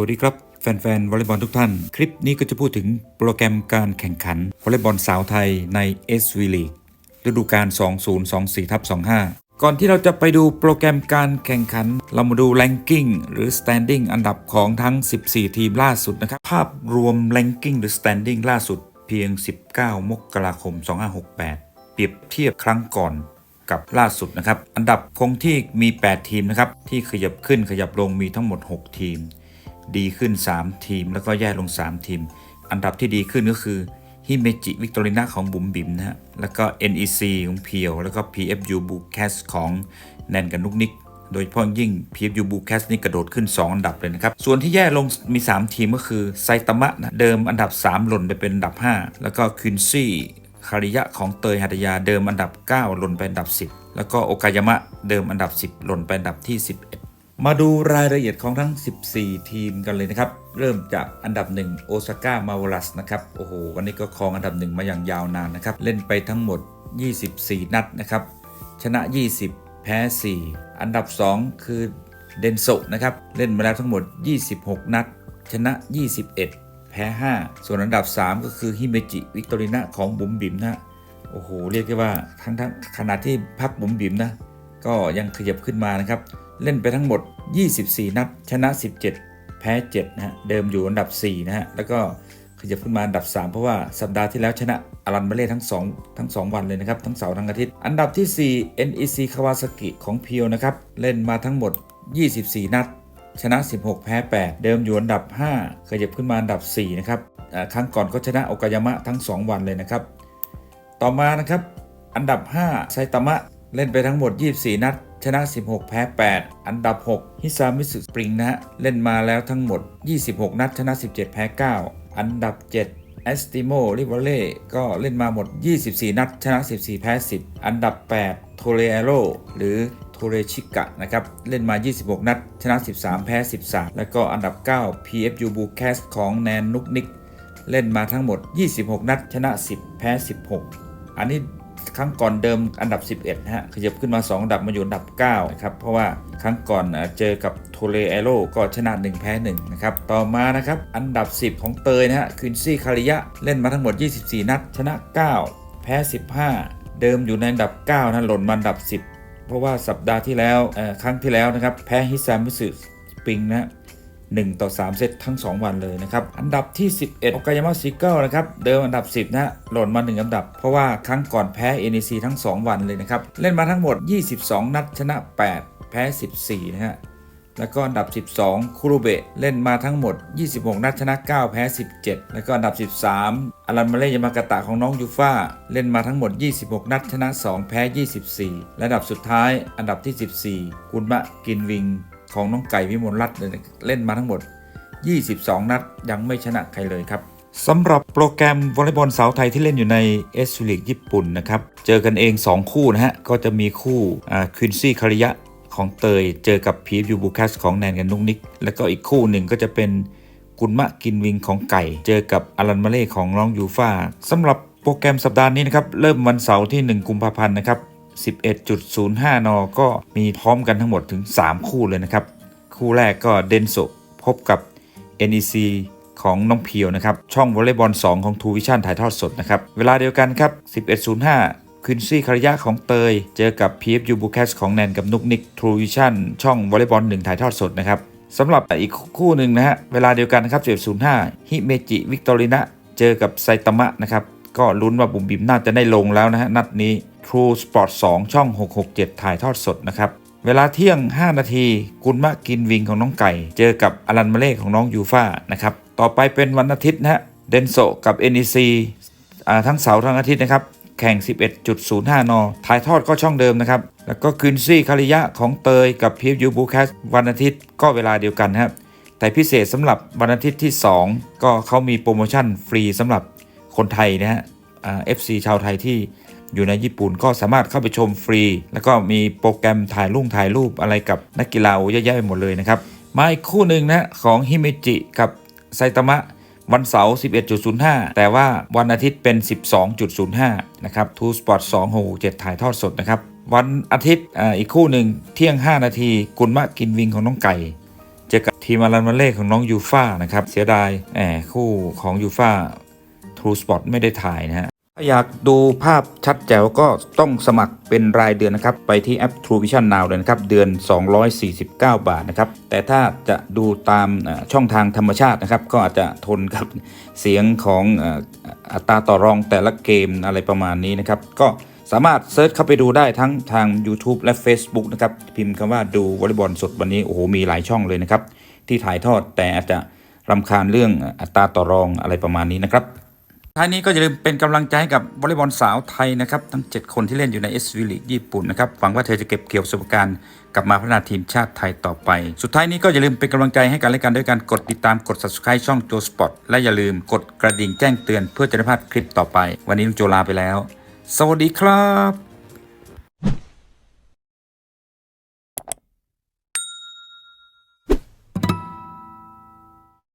วัสดีครับ แฟนๆวอลเลย์บอลทุกท่าน คลิปนี้ก็จะพูดถึงโปรแกรมการแข่งขันวอลเลย์บอลสาวไทยใน s v League ฤดูกาล 2024ทับ25 ก่อนที่เราจะไปดูโปรแกรมการแข่งขัน เรามาดู ranking หรือ standing อันดับของทั้ง 14 ทีมล่าสุดนะครับ ภาพรวม ranking หรือ standing ล่าสุดเพียง 19 มกราคม 2568 เปรียบเทียบครั้งก่อนกับล่าสุดนะครับ อันดับคงที่มี 8 ทีมนะครับ ที่ขยับขึ้นขยับลงมีทั้งหมด 6 ทีม ดีขึ้น 3 ทีม แล้วก็แย่ลง 3 ทีม อันดับที่ดีขึ้นก็คือฮิเมจิวิกตอรินาของบุ๋มบิ๋มนะฮะ แล้วก็ NEC ของเพียว แล้วก็ PFU b u c a s ของแนนกับนุกนิก โดยเฉพาะยิ่ง PFU b u c a s นี่กระโดดขึ้น 2 อันดับเลยนะครับ ส่วนที่แย่ลงมี 3 ทีมก็คือไซตามะนะเดิมอันดับ 3 หล่นไปเป็นอันดับ 5 แล้วก็คินซี่คาริยะของเตยหัตยาเดิมอันดับ 9 หล่นไปอันดับ 10 แล้วก็โอกายามะเดิมอันดับ 10 หล่นไปอันดับที่ 11 มาดูรายละเอียดของทั้ง 14 ทีมกันเลยนะครับ เริ่มจากอันดับ 1 โอซาก้ามาวลัสนะครับ โอ้โห วันนี้ก็ครองอันดับ 1 มาอย่างยาวนานนะครับ เล่นไปทั้งหมด 24 นัดนะครับ ชนะ 20 แพ้ 4 อันดับ 2 คือเดนโซนะครับ เล่นมาแล้วทั้งหมด 26 นัด ชนะ 21 แพ้ 5 ส่วนอันดับ 3 ก็คือฮิเมจิ วิกตอรินาของบุ๋มบิมนะโอ้โห เรียกได้ว่าทั้งทั้งขณะที่พักบุ๋มบิมนะ ก็ยังขยับขึ้นมานะครับเล่นไปทั้งหมด 24 นัด ชนะ 17 แพ้ 7 นะฮะ เดิมอยู่อันดับ 4 นะฮะ แล้วก็ขยับขึ้นมาอันดับ 3 เพราะว่าสัปดาห์ที่แล้วชนะอารันเบเล่ทั้ง 2 ทั้ง 2 วันเลยนะครับ ทั้งเสาร์ทั้งอาทิตย์ อันดับที่ 4 NEC คาวาซากิของเพียวนะครับ เล่นมาทั้งหมด 24 นัด ชนะ 16 แพ้ 8 เดิมอยู่อันดับ 5 ขยับขึ้นมาอันดับ 4 นะครับ ครั้งก่อนก็ชนะโอกายามะทั้ง 2 วันเลยนะครับ ต่อมานะครับ อันดับ 5 ไซตามะ เล่นไปทั้งหมด 24 นัด ชนะ 16 แพ้ 8 อันดับ 6 ฮิซามิสึสปริงนะฮะเล่นมาแล้วทั้งหมด 26 นัดชนะ 17 แพ้ 9 อันดับ 7เอสติโมริวเล่ก็เล่นมาหมด 24 นัด ชนะ 14 แพ้ 10 อันดับ 8 โทเรเอโรหรือโทเรชิกะนะครับ เล่นมา 26 นัด ชนะ 13 แพ้ 13 แล้วก็อันดับ 9 PFU b u c a s ของแนนนุกนิก เล่นมาทั้งหมด 26 นัด ชนะ 10 แพ้ 16 อันนี้ ครั้งก่อนเดิมอันดับ 11นะฮะขยับขึ้นมา 2 อันดับมาอยู่อันดับ9นะครับเพราะว่าครั้งก่อนเจอกับโทเลเอโรก็ชนะ 1 แพ้1นะครับต่อมานะครับอันดับ 10 ของเตยนะฮะคินซี่คาริยะเล่นมาทั้งหมด 24 นัด ชนะ 9 แพ้ 15 เดิมอยู่ในอันดับ 9นะหล่นมาอันดับ 10 เพราะว่าสัปดาห์ที่แล้วครั้งที่แล้วนะครับแพ้ฮิซามิสึสปิงนะ 1 ต่อ 3 เซตทั้ง 2 วันเลยนะครับ อันดับที่ 11โอกายามะซิเกิลนะครับเดิมอันดับ 10นะฮะหล่นมา 1 อันดับ เพราะว่าครั้งก่อนแพ้ NEC ทั้ง 2 วันเลยนะครับ เล่นมาทั้งหมด 22 นัดชนะ 8 แพ้ 14 นะฮะแล้วก็อันดับ 12คุรุเบะเล่นมาทั้งหมด 26 นัดชนะ 9 แพ้ 17 แล้วก็อันดับ 13อารันมาเลยามากาตะของน้องยูฟ่าเล่นมาทั้งหมด 26 นัดชนะ 2 แพ้ 24 และอันดับสุดท้ายอันดับที่ 14 กุนมะกินวิง ของน้องไก่วิมลรัตน์เล่นมาทั้งหมด 22 นัดยังไม่ชนะใครเลยครับสำหรับโปรแกรมวอลเลย์บอลสาวไทยที่เล่นอยู่ในเอส l ลีกญี่ปุ่นนะครับ เจอกันเอง 2 คู่นะฮะ ก็จะมีคู่ควินซี่คาริยะของเตย เจอกับพีฟยูบูคัสของแนนกันนุกนิก แล้วก็อีกคู่หนึ่งก็จะเป็นกุนมะกินวิงของไก่ เจอกับอารันมาเล่ของน้องยูฟ่าสำหรับโปรแกรมสัปดาห์นี้นะครับ เริ่มวันเสาร์ที่ 1 กุมภาพันธ์นะครับ 11.05 น ก็มีพร้อมกันทั้งหมดถึง 3 คู่เลยนะครับ คู่แรกก็เดนโซพบกับ NEC ของน้องเพียวนะครับ ช่องวอลเลย์บอล 2 ของทูวิชั่นถ่ายทอดสดนะครับ เวลาเดียวกันครับ 11.05ควินซี่คาริยะของเตย เจอกับ PFU b u c a s ของแนนกับนุกนิกทูวิชั่นช่องวอลเลย์บอล 1 ถ่ายทอดสดนะครับสำหรับอีกคู่หนึ่งนะฮะเวลาเดียวกันครับ11.05ฮิเมจิวิกตอรินะเจอกับไซตามะนะครับก็ลุ้นว่าบุ๋มบิมน่าจะได้ลงแล้วนะฮะนัดนี้ True Sport 2 ช่อง 667 ถ่ายทอดสดนะครับ เวลาเที่ยง 5 นาทีกุนมะกินวิงของน้องไก่ เจอกับอลันมาเล่ของน้องยูฟ่านะครับ ต่อไปเป็นวันอาทิตย์นะฮะเดนโซกับ NEC อ่าทั้งเสาร์ทั้งอาทิตย์นะครับ แข่ง 11.05 น ถ่ายทอดก็ช่องเดิมนะครับ แล้วก็คืนซี่คาริยะของเตยกับพีฟยูบูแคสวันอาทิตย์ก็เวลาเดียวกันนะครับแต่พิเศษสำหรับวันอาทิตย์ที่ 2 ก็เขามีโปรโมชั่นฟรีสำหรับคนไทยนะฮะเอ่า FC ชาวไทยที่ อยู่ในญี่ปุ่นก็สามารถเข้าไปชมฟรี แล้วก็มีโปรแกรมถ่ายรูปถ่ายรูปอะไรกับนักกีฬาโอ้เยอะแยะไปหมดเลยนะครับมาอีกคู่หนึ่งนะของฮิเมจิกับไซตามะวันเสาร์ 11.05 แต่ว่าวันอาทิตย์เป็น 12.05 นะครับทูสปอร์ต2 6 7ถ่ายทอดสดนะครับ วันอาทิตย์อีกคู่หนึ่งเที่ยง 5 นาที กุนมะกินวิงของน้องไก่เจอกับทีมอารันมาเล่ของน้องยูฟ่านะครับ เสียดายแหมคู่ของยูฟ่า True Spot ไม่ได้ถ่ายนะฮะ ถ้าอยากดูภาพชัดแจ๋วก็ต้องสมัครเป็นรายเดือนนะครับ ไปที่แอป True Vision Now เลยนะครับ เดือน 249 บาทนะครับ แต่ถ้าจะดูตามช่องทางธรรมชาตินะครับ ก็อาจจะทนกับเสียงของอัตราต่อรองแต่ละเกมอะไรประมาณนี้นะครับ ก็สามารถเซิร์ชเข้าไปดูได้ทั้งทาง YouTube และ Facebook นะครับ พิมพ์คำว่าดูวอลเลย์บอลสดวันนี้โอ้โหมีหลายช่องเลยนะครับ ที่ถ่ายทอดแต่อาจจะรำคาญเรื่องอัตราต่อรองอะไรประมาณนี้นะครับ ท้ายนี้ก็อย่าลืมเป็นกำลังใจให้กับวอลเลย์บอลสาวไทยนะครับทั้ง 7 คนที่เล่นอยู่ในเอสวิลีญี่ปุ่นนะครับหวังว่าเธอจะเก็บเกี่ยวประสบการณ์กลับมาพัฒนาทีมชาติไทยต่อไป สุดท้ายนี้ก็อย่าลืมเป็นกำลังใจให้กันและกันด้วยการกดติดตามกด subscribe ช่องโจสปอตและอย่าลืมกดกระดิ่งแจ้งเตือนเพื่อจะได้พลาดคลิปต่อไป วันนี้ลุงโจลาไปแล้ว สวัสดีครับ